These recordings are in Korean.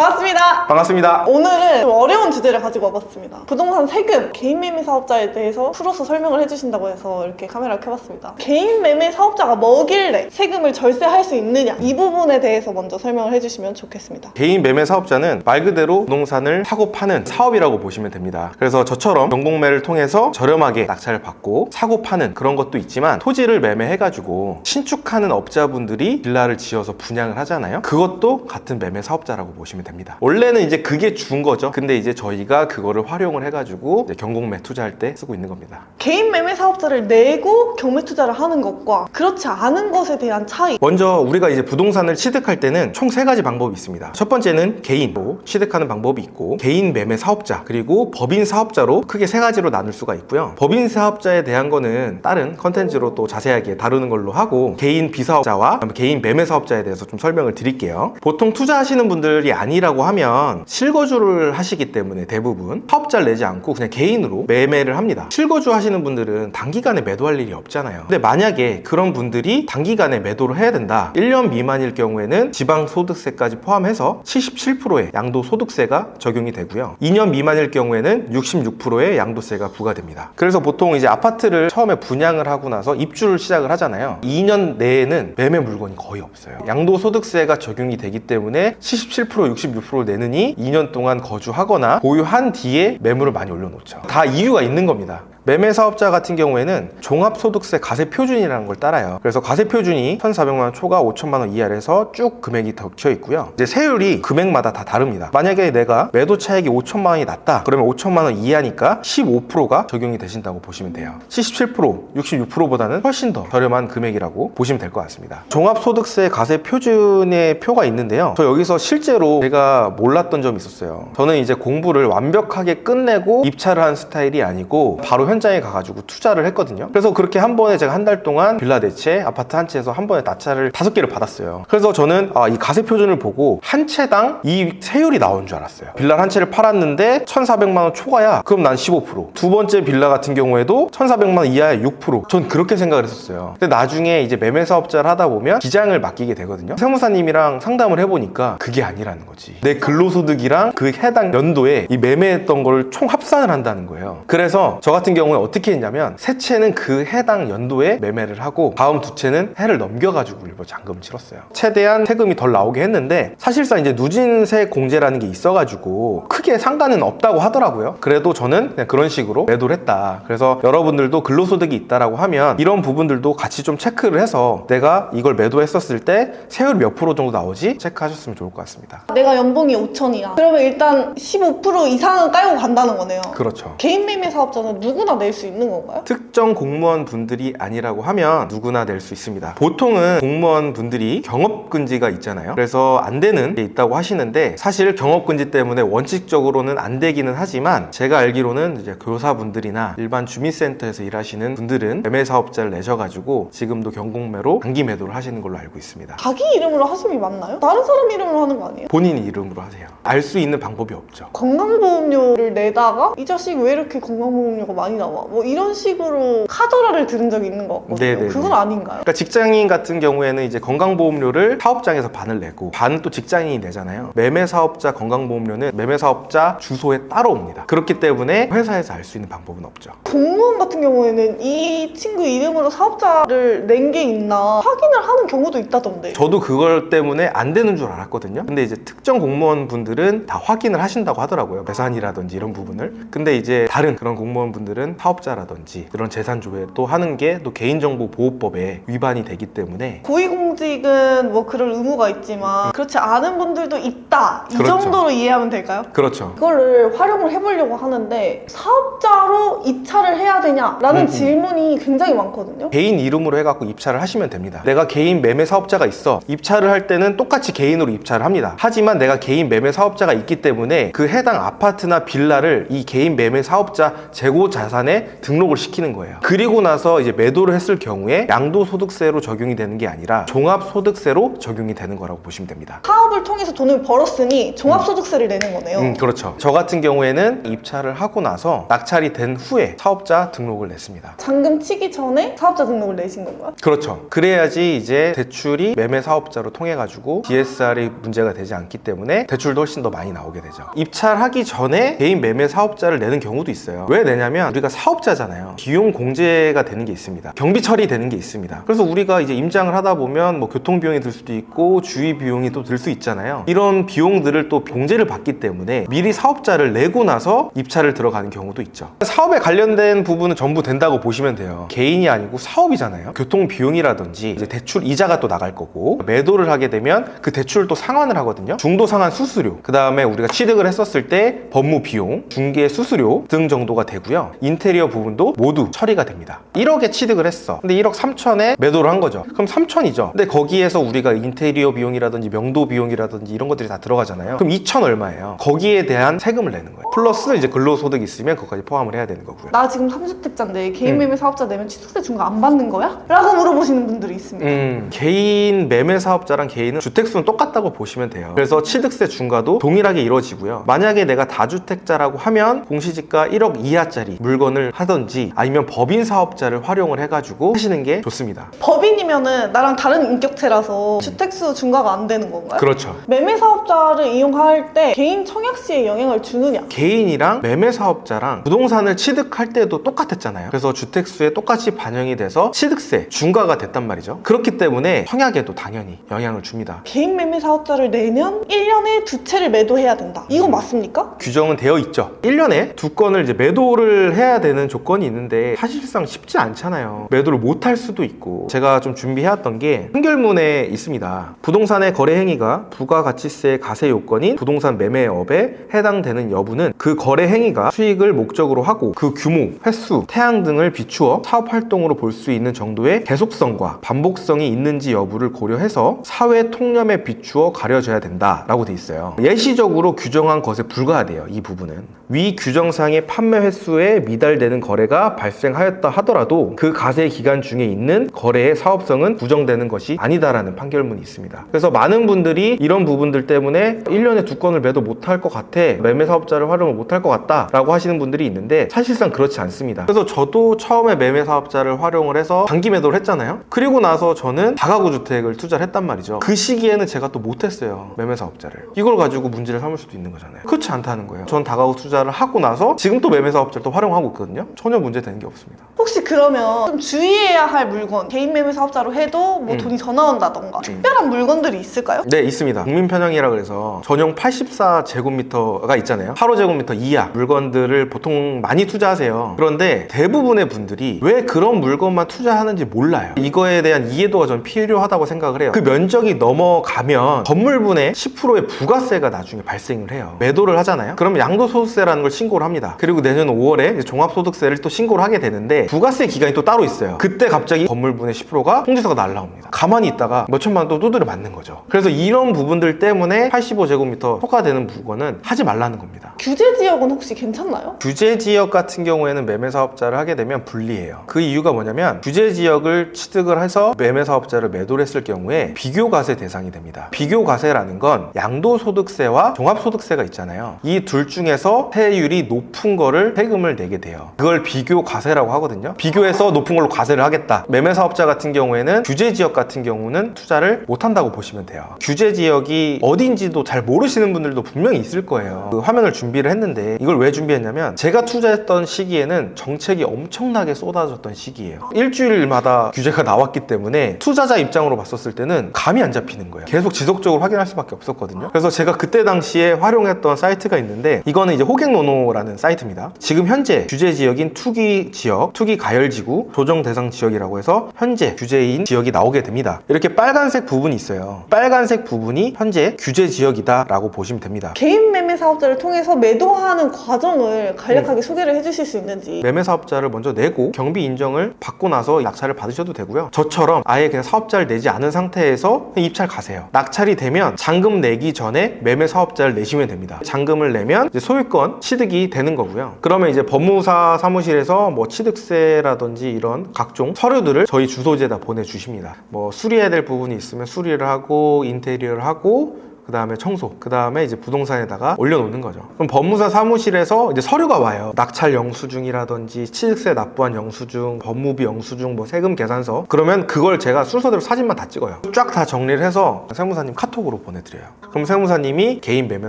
반갑습니다. 반갑습니다. 오늘은 좀 어려운 주제를 가지고 와봤습니다. 부동산 세금, 개인 매매 사업자에 대해서 풀어서 설명을 해주신다고 해서 이렇게 카메라를 켜봤습니다. 개인 매매 사업자가 뭐길래 세금을 절세할 수 있느냐 이 부분에 대해서 먼저 설명을 해주시면 좋겠습니다. 개인 매매 사업자는 말 그대로 부동산을 사고 파는 사업이라고 보시면 됩니다. 그래서 저처럼 전공매를 통해서 저렴하게 낙찰을 받고 사고 파는 그런 것도 있지만 토지를 매매해가지고 신축하는 업자분들이 빌라를 지어서 분양을 하잖아요. 그것도 같은 매매 사업자라고 보시면 됩니다. 원래는 이제 그게 준 거죠. 근데 이제 저희가 그거를 활용을 해가지고 이제 경공매 투자할 때 쓰고 있는 겁니다. 개인 매매 사업자를 내고 경매 투자를 하는 것과 그렇지 않은 것에 대한 차이 먼저 우리가 이제 부동산을 취득할 때는 총 세 가지 방법이 있습니다. 첫 번째는 개인으로 취득하는 방법이 있고 개인 매매 사업자 그리고 법인 사업자로 크게 세 가지로 나눌 수가 있고요. 법인 사업자에 대한 거는 다른 컨텐츠로 또 자세하게 다루는 걸로 하고 개인 비사업자와 개인 매매 사업자에 대해서 좀 설명을 드릴게요. 보통 투자하시는 분들이 아니 라고 하면 실거주를 하시기 때문에 대부분 사업자를 내지 않고 그냥 개인으로 매매를 합니다. 실거주 하시는 분들은 단기간에 매도할 일이 없잖아요. 근데 만약에 그런 분들이 단기간에 매도를 해야 된다. 1년 미만일 경우에는 지방소득세까지 포함해서 77%의 양도소득세가 적용이 되고요. 2년 미만일 경우에는 66%의 양도세가 부과됩니다. 그래서 보통 이제 아파트를 처음에 분양을 하고 나서 입주를 시작을 하잖아요. 2년 내에는 매매 물건이 거의 없어요. 양도소득세가 적용이 되기 때문에 77% 66% 내느니 2년 동안 거주하거나 보유한 뒤에 매물을 많이 올려놓죠. 다 이유가 있는 겁니다. 매매 사업자 같은 경우에는 종합소득세 가세 표준이라는 걸 따라요. 그래서 가세 표준이 1,400만 원 초과 5천만 원 이하에서 쭉 금액이 적혀 있고요. 이제 세율이 금액마다 다 다릅니다. 만약에 내가 매도 차익이 5천만 원이 낮다. 그러면 5천만 원 이하니까 15%가 적용이 되신다고 보시면 돼요. 77%, 66%보다는 훨씬 더 저렴한 금액이라고 보시면 될 것 같습니다. 종합소득세 가세 표준의 표가 있는데요. 저 여기서 실제로 제가 몰랐던 점이 있었어요. 저는 이제 공부를 완벽하게 끝내고 입찰을 한 스타일이 아니고 바로 현 장에 가가지고 투자를 했거든요. 그래서 그렇게 한 번에 제가 한 달 동안 빌라 네 채, 아파트 한 채에서 한 번에 낙찰을 다섯 개를 받았어요. 그래서 저는 아, 이 가세 표준을 보고 한 채당 이 세율이 나온 줄 알았어요. 빌라 한 채를 팔았는데 1,400만 원 초과야. 그럼 난 15%. 두 번째 빌라 같은 경우에도 1,400만 원 이하에 6%. 전 그렇게 생각을 했었어요. 근데 나중에 이제 매매 사업자를 하다 보면 기장을 맡기게 되거든요. 세무사님이랑 상담을 해보니까 그게 아니라는 거지. 내 근로소득이랑 그 해당 연도에 이 매매했던 걸 총 합산을 한다는 거예요. 그래서 저 같은 경우 에 어떻게 했냐면 세 채는 그 해당 연도에 매매를 하고 다음 두 채는 해를 넘겨가지고 일부 잔금을 치렀어요. 최대한 세금이 덜 나오게 했는데 사실상 이제 누진세 공제라는 게 있어가지고 크게 상관은 없다고 하더라고요. 그래도 저는 그냥 그런 식으로 매도를 했다. 그래서 여러분들도 근로소득이 있다라고 하면 이런 부분들도 같이 좀 체크를 해서 내가 이걸 매도했었을 때 세율 몇 프로 정도 나오지 체크하셨으면 좋을 것 같습니다. 내가 연봉이 5천이야. 그러면 일단 15% 이상은 깔고 간다는 거네요. 그렇죠. 개인 매매 사업자는 누구나 낼 수 있는 건가요? 특정 공무원 분들이 아니라고 하면 누구나 낼 수 있습니다. 보통은 공무원 분들이 경업근지가 있잖아요. 그래서 안 되는 게 있다고 하시는데 사실 경업근지 때문에 원칙적으로는 안 되기는 하지만 제가 알기로는 이제 교사분들이나 일반 주민센터에서 일하시는 분들은 매매 사업자를 내셔가지고 지금도 경공매로 단기 매도를 하시는 걸로 알고 있습니다. 자기 이름으로 하심이 맞나요? 다른 사람 이름으로 하는 거 아니에요? 본인 이름으로 하세요. 알 수 있는 방법이 없죠. 건강보험료를 내다가 이 자식 왜 이렇게 건강보험료가 많이 나와? 뭐 이런 식으로 카더라를 들은 적이 있는 것 같거든요. 네네네. 그건 아닌가요? 그러니까 직장인 같은 경우에는 이제 건강보험료를 사업장에서 반을 내고 반은 또 직장인이 내잖아요. 매매 사업자 건강보험료는 매매 사업자 주소에 따로 옵니다. 그렇기 때문에 회사에서 알 수 있는 방법은 없죠. 공무원 같은 경우에는 이 친구 이름으로 사업자를 낸 게 있나 확인을 하는 경우도 있다던데. 저도 그걸 때문에 안 되는 줄 알았거든요. 근데 이제 특정 공무원 분들은 다 확인을 하신다고 하더라고요. 배산이라든지 이런 부분을. 근데 이제 다른 그런 공무원 분들은 사업자라든지 이런 재산 조회도 하는 게 또 개인정보보호법에 위반이 되기 때문에 고위공 직은 뭐 그럴 의무가 있지만 그렇지 않은 분들도 있다. 이 그렇죠. 정도로 이해하면 될까요? 그렇죠. 이거를 활용을 해보려고 하는데 사업자로 입찰을 해야 되냐라는 음, 음. 질문이 굉장히 많거든요. 개인 이름으로 해갖고 입찰을 하시면 됩니다. 내가 개인 매매 사업자가 있어. 입찰을 할 때는 똑같이 개인으로 입찰을 합니다. 하지만 내가 개인 매매 사업자가 있기 때문에 그 해당 아파트나 빌라를 이 개인 매매 사업자 재고 자산에 등록을 시키는 거예요. 그리고 나서 이제 매도를 했을 경우에 양도소득세로 적용이 되는 게 아니라 종 합소득세로 적용이 되는 거라고 보시면 됩니다. 사업을 통해서 돈을 벌었으니 종합소득세를 내는 거네요. 음, 그렇죠. 저 같은 경우에는 입찰을 하고 나서 낙찰이 된 후에 사업자 등록을 냈습니다. 잔금 치기 전에 사업자 등록을 내신 건가요? 그렇죠. 그래야지 이제 대출이 매매 사업자로 통해 가지고 DSR이 문제가 되지 않기 때문에 대출도 훨씬 더 많이 나오게 되죠. 입찰하기 전에 개인 매매 사업자를 내는 경우도 있어요. 왜 내냐면 우리가 사업자잖아요. 비용 공제가 되는 게 있습니다. 경비 처리되는 게 있습니다. 그래서 우리가 이제 임장을 하다 보면 뭐 교통 비용이 들 수도 있고 주의 비용이 또 들 수 있잖아요. 이런 비용들을 또 공제를 받기 때문에 미리 사업자를 내고 나서 입찰을 들어가는 경우도 있죠. 사업에 관련된 부분은 전부 된다고 보시면 돼요. 개인이 아니고 사업이잖아요. 교통 비용이라든지 이제 대출 이자가 또 나갈 거고 매도를 하게 되면 그 대출을 또 상환을 하거든요. 중도 상환 수수료, 그 다음에 우리가 취득을 했었을 때 법무 비용, 중개 수수료 등 정도가 되고요. 인테리어 부분도 모두 처리가 됩니다. 1억에 취득을 했어. 근데 1억 3천에 매도를 한 거죠. 그럼 3천이죠. 근데 거기에서 우리가 인테리어 비용이라든지 명도 비용이라든지 이런 것들이 다 들어가잖아요. 그럼 2천 얼마예요? 거기에 대한 세금을 내는 거예요. 플러스 이제 근로소득 있으면 그것까지 포함을 해야 되는 거고요. 나 지금 30대자인데 개인 음. 매매 사업자 내면 취득세 중과 안 받는 거야? 라고 물어보시는 분들이 있습니다. 음, 개인 매매 사업자랑 개인은 주택수는 똑같다고 보시면 돼요. 그래서 취득세 중과도 동일하게 이루어지고요. 만약에 내가 다주택자라고 하면 공시지가 1억 이하짜리 물건을 하든지 아니면 법인 사업자를 활용을 해가지고 하시는 게 좋습니다. 법인이면은 나랑 다른 인격체라서 주택수 중과가 안 되는 건가요? 그렇죠. 매매 사업자를 이용할 때 개인 청약 시에 영향을 주느냐? 개인이랑 매매 사업자랑 부동산을 취득할 때도 똑같았잖아요. 그래서 주택수에 똑같이 반영이 돼서 취득세 중과가 됐단 말이죠. 그렇기 때문에 청약에도 당연히 영향을 줍니다. 개인 매매 사업자를 내면 1년에 두 채를 매도해야 된다. 이거 맞습니까? 규정은 되어 있죠. 1년에 두 건을 이제 매도를 해야 되는 조건이 있는데 사실상 쉽지 않잖아요. 매도를 못 할 수도 있고 제가 좀 준비해왔던 게 한결문에 있습니다. 부동산의 거래 행위가 부가가치세 가세 요건인 부동산 매매업에 해당되는 여부는 그 거래 행위가 수익을 목적으로 하고 그 규모, 횟수, 태양 등을 비추어 사업 활동으로 볼 수 있는 정도의 계속성과 반복성이 있는지 여부를 고려해서 사회 통념에 비추어 가려져야 된다라고 돼 있어요. 예시적으로 규정한 것에 불과하 대요. 이 부분은 위 규정상의 판매 횟수에 미달되는 거래가 발생하였다 하더라도 그 가세 기간 중에 있는 거래의 사업성은 부정되는 것이 아니다라는 판결문이 있습니다. 그래서 많은 분들이 이런 부분들 때문에 1년에 두 건을 매도 못할 것 같아 매매 사업자를 활용을 못할 것 같다라고 하시는 분들이 있는데 사실상 그렇지 않습니다. 그래서 저도 처음에 매매 사업자를 활용을 해서 단기 매도를 했잖아요. 그리고 나서 저는 다가구 주택을 투자를 했단 말이죠. 그 시기에는 제가 또 못했어요. 매매 사업자를. 이걸 가지고 문제를 삼을 수도 있는 거잖아요. 그렇지 않다는 거예요. 전 다가구 투자를 하고 나서 지금 또 매매 사업자를 또 활용하고 있거든요. 전혀 문제 되는 게 없습니다. 혹시 그러면 좀 주의해야 할 물건, 개인 매매 사업자로 해도 뭐 음. 돈이 더 나온다던가 특별한 물건들이 있을까요? 네, 있습니다. 국민 편향이라 그래서 전용 84 제곱미터가 있잖아요. 8호 제곱미터 이하 물건들을 보통 많이 투자하세요. 그런데 대부분의 분들이 왜 그런 물건만 투자하는지 몰라요. 이거에 대한 이해도가 좀 필요하다고 생각을 해요. 그 면적이 넘어가면 건물분의 10%의 부가세가 나중에 발생을 해요. 매도를 하잖아요. 그러면 양도소득세라는 걸 신고를 합니다. 그리고 내년 5월에 이제 종합소득세를 또 신고를 하게 되는데 부가세 기간이 또 따로 있어요. 그때 갑자기 건물분의 10%가 통지서가 날라옵니다. 가만히 있다가 몇 천만 원 또 두드려 맞는 거죠. 그래서 이런 부분들 때문에 85제곱미터 초과되는 물건은 하지 말라는 겁니다. 규제 지역은 혹시 괜찮나요? 규제 지역 같은 경우에는 매매 사업자를 하게 되면 불리해요. 그 이유가 뭐냐면 규제 지역을 취득을 해서 매매 사업자를 매도를 했을 경우에 비교 과세 대상이 됩니다. 비교 과세라는 건 양도소득세와 종합소득세가 있잖아요. 이둘 중에서 세율이 높은 거를 세금을 내게 돼요. 그걸 비교 과세라고 하거든요. 비교해서 높은 걸로 과세를 하겠다. 매매 사업자 같은 경우에는 규제 지역 같은 경우는 투자를 못 한다고 보시면 돼요. 규제 지역이 어딘지도 잘 모르시는 분들도 분명히 있을 거예요. 그 화면을 준비를 했는데 이걸 왜 준비했냐면 제가 투자했던 시기에는 정책이 엄청나게 쏟아졌던 시기예요. 일주일마다 규제가 나왔기 때문에 투자자 입장으로 봤었을 때는 감이 안 잡히는 거예요. 계속 지속적으로 확인할 수밖에 없었거든요. 그래서 제가 그때 당시에 활용했던 사이트가 있는 데 이거는 이제 호갱노노라는 사이트입니다. 지금 현재 규제 지역인 투기 지역, 투기 가열 지구, 조정 대상 지역이라고 해서 현재 규제인 지역이 나오게 됩니다. 이렇게 빨간색 부분이 있어요. 빨간색 부분이 현재 규제 지역이다라고 보시면 됩니다. 개인 매매 사업자를 통해서 매도하는 과정을 간략하게 소개를 해주실 수 있는지 매매 사업자를 먼저 내고 경비 인정을 받고 나서 낙찰을 받으셔도 되고요. 저처럼 아예 그냥 사업자를 내지 않은 상태에서 그냥 입찰 가세요. 낙찰이 되면 잔금 내기 전에 매매 사업자를 내시면 됩니다. 잔금을 내면 이제 소유권 취득이 되는 거고요. 그러면 이제 법무사 사무실에서 뭐 취득세라든지 이런 각종 서류들을 저희 주소지에다 보내주십니다. 뭐 수리해야 될 부분이 있으면 수리를 하고 인테리어를 하고 그 다음에 청소, 그 다음에 이제 부동산에다가 올려놓는 거죠. 그럼 법무사 사무실에서 이제 서류가 와요. 낙찰 영수증이라든지 취득세 납부한 영수증, 법무비 영수증, 뭐 세금 계산서. 그러면 그걸 제가 순서대로 사진만 다 찍어요. 쫙 다 정리를 해서 세무사님 카톡으로 보내드려요. 그럼 세무사님이 개인 매매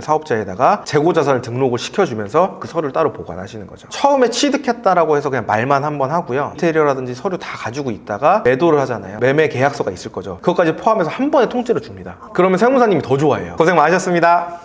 사업자에다가 재고자산을 등록을 시켜주면서 그 서류를 따로 보관하시는 거죠. 처음에 취득했다라고 해서 그냥 말만 한번 하고요. 인테리어라든지 서류 다 가지고 있다가 매도를 하잖아요. 매매 계약서가 있을 거죠. 그것까지 포함해서 한 번에 통째로 줍니다. 그러면 세무사님이 더 좋아 해요. 고생 많으셨습니다.